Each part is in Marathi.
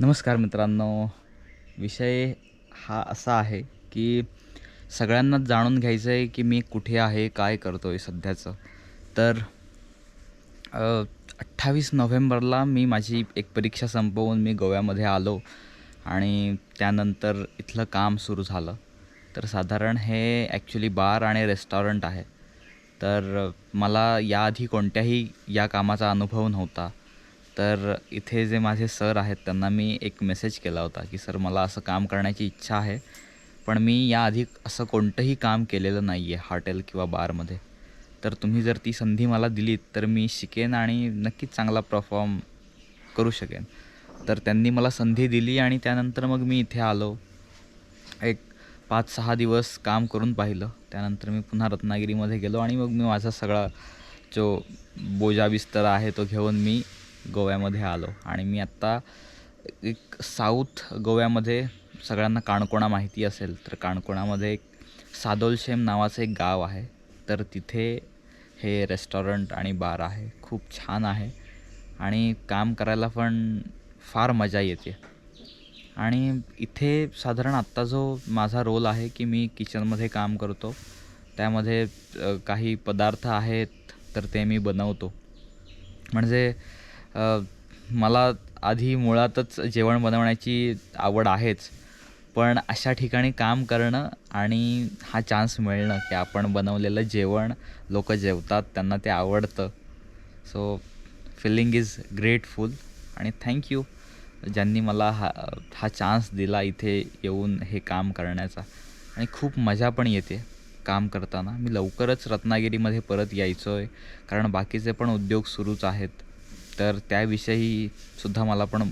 नमस्कार मित्रांनो. विषय हा असा आहे की सगळ्यांनाच जाणून घ्यायचं आहे की मी कुठे आहे काय करतो आहे सध्याचं. तर अठ्ठावीस नोव्हेंबरला मी माझी एक परीक्षा संपवून मी गोव्यामध्ये आलो आणि त्यानंतर इथलं काम सुरू झालं. तर साधारण हे ॲक्च्युली बार आणि रेस्टॉरंट आहे. तर मला याआधी कोणत्याही या कामाचा अनुभव नव्हता. तर इथे जे माझे सर आहेत त्यांना मी एक मेसेज केला होता की सर मला असं काम करण्याची इच्छा आहे पण मी याआधी असं कोणतंही काम केलेलं नाही आहे हॉटेल किंवा बारमध्ये. तर तुम्ही जर ती संधी मला दिलीत तर मी शिकेन आणि नक्कीच चांगला परफॉर्म करू शकेन. तर त्यांनी मला संधी दिली आणि त्यानंतर मग मी इथे आलो. एक पाच सहा दिवस काम करून पाहिलं. त्यानंतर मी पुन्हा रत्नागिरीमध्ये गेलो आणि मग मी माझा सगळा जो बोजा बिस्तर आहे तो घेऊन मी गोव्यामध्ये आलो. आणि मी आत्ता एक साऊथ गोव्यामध्ये सगळ्यांना काणकोणा माहिती असेल तर काणकोणामध्ये एक सादोलशेम नावाचं एक गाव आहे. तर तिथे हे रेस्टॉरंट आणि बार आहे. खूप छान आहे. आणि काम करायला पण फार मजा येते. आणि इथे साधारण आत्ता जो माझा रोल आहे की मी किचनमध्ये काम करतो त्यामध्ये काही पदार्थ आहेत तर ते मी बनवतो. म्हणजे मला आधी मुळातच जेवण बनवण्याची आवड आहेच पण अशा ठिकाणी काम करणं आणि हा चान्स मिळणं की आपण बनवलेलं जेवण लोक जेवतात त्यांना ते आवडतं. सो फिलिंग इज ग्रेटफुल आणि थँक्यू ज्यांनी मला हा हा चान्स दिला इथे येऊन हे काम करण्याचा. आणि खूप मजा पण येते काम करताना. मी लवकरच रत्नागिरीमध्ये परत यायचो आहे कारण बाकीचे पण उद्योग सुरूच आहेत. तर त्याविषयी सुद्धा मला पण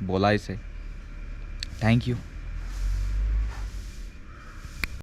बोलायचं आहे थँक्यू